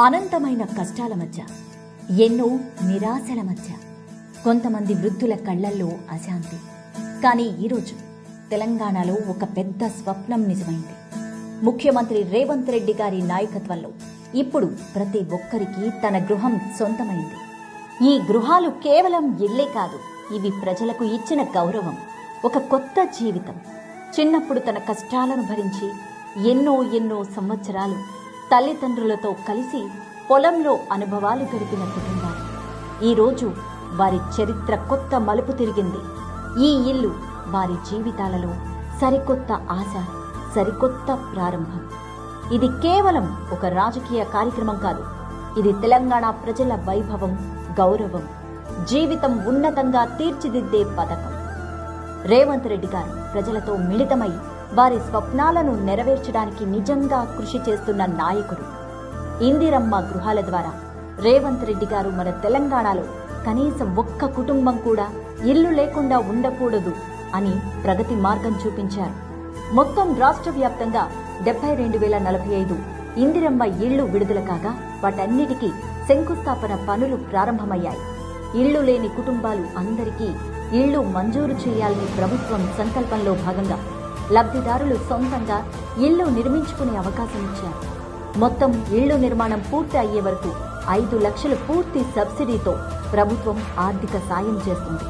అనంతమైన కష్టాల మధ్య ఎన్నో నిరాశల మధ్య కొంతమంది వృద్ధుల కళ్ళల్లో అశాంతి. కానీ ఈరోజు తెలంగాణలో ఒక పెద్ద స్వప్నం నిజమైంది. ముఖ్యమంత్రి రేవంత్ రెడ్డి గారి నాయకత్వంలో ఇప్పుడు ప్రతి ఒక్కరికి తన గృహం సొంతమైంది. ఈ గృహాలు కేవలం ఇళ్ళే కాదు ఇవి ప్రజలకు ఇచ్చిన గౌరవం ఒక కొత్త జీవితం. చిన్నప్పుడు తన కష్టాలను భరించి ఎన్నో ఎన్నో సంవత్సరాలు తల్లిదండ్రులతో కలిసి పొలంలో అనుభవాలు గడిపిన కుటుంబాలు ఈరోజు వారి చరిత్ర కొత్త మలుపు తిరిగింది. ఈ ఇల్లు వారి జీవితాలలో సరికొత్త ఆశ సరికొత్త ప్రారంభం. ఇది కేవలం ఒక రాజకీయ కార్యక్రమం కాదు. ఇది తెలంగాణ ప్రజల వైభవం గౌరవం జీవితం ఉన్నతంగా తీర్చిదిద్దే పథకం. రేవంత్ రెడ్డి గారు ప్రజలతో మిళితమై వారి స్వప్నాలను నెరవేర్చడానికి నిజంగా కృషి చేస్తున్న నాయకుడు. ఇందిరమ్మ గృహాల ద్వారా రేవంత్ రెడ్డి గారు మన తెలంగాణలో కనీసం ఒక్క కుటుంబం కూడా ఇల్లు లేకుండా ఉండకూడదు అని ప్రగతి మార్గం చూపించారు. మొత్తం రాష్ట్ర వ్యాప్తంగా డెబ్బై రెండు వేల నలభై ఐదు ఇందిరమ్మ ఇళ్ళు విడుదల కాగా వాటన్నిటికీ శంకుస్థాపన పనులు ప్రారంభమయ్యాయి. ఇళ్ళు లేని కుటుంబాలు అందరికీ ఇళ్ళు మంజూరు చేయాలని ప్రభుత్వం సంకల్పంలో భాగంగా లబ్ధిదారులు సొంతంగా ఇల్లు నిర్మించుకునే అవకాశం ఇచ్చారు. మొత్తం ఇళ్ళు నిర్మాణం పూర్తి అయ్యే వరకు ఐదు లక్షలు పూర్తి సబ్సిడీతో ప్రభుత్వం ఆర్థిక సాయం చేస్తుంది.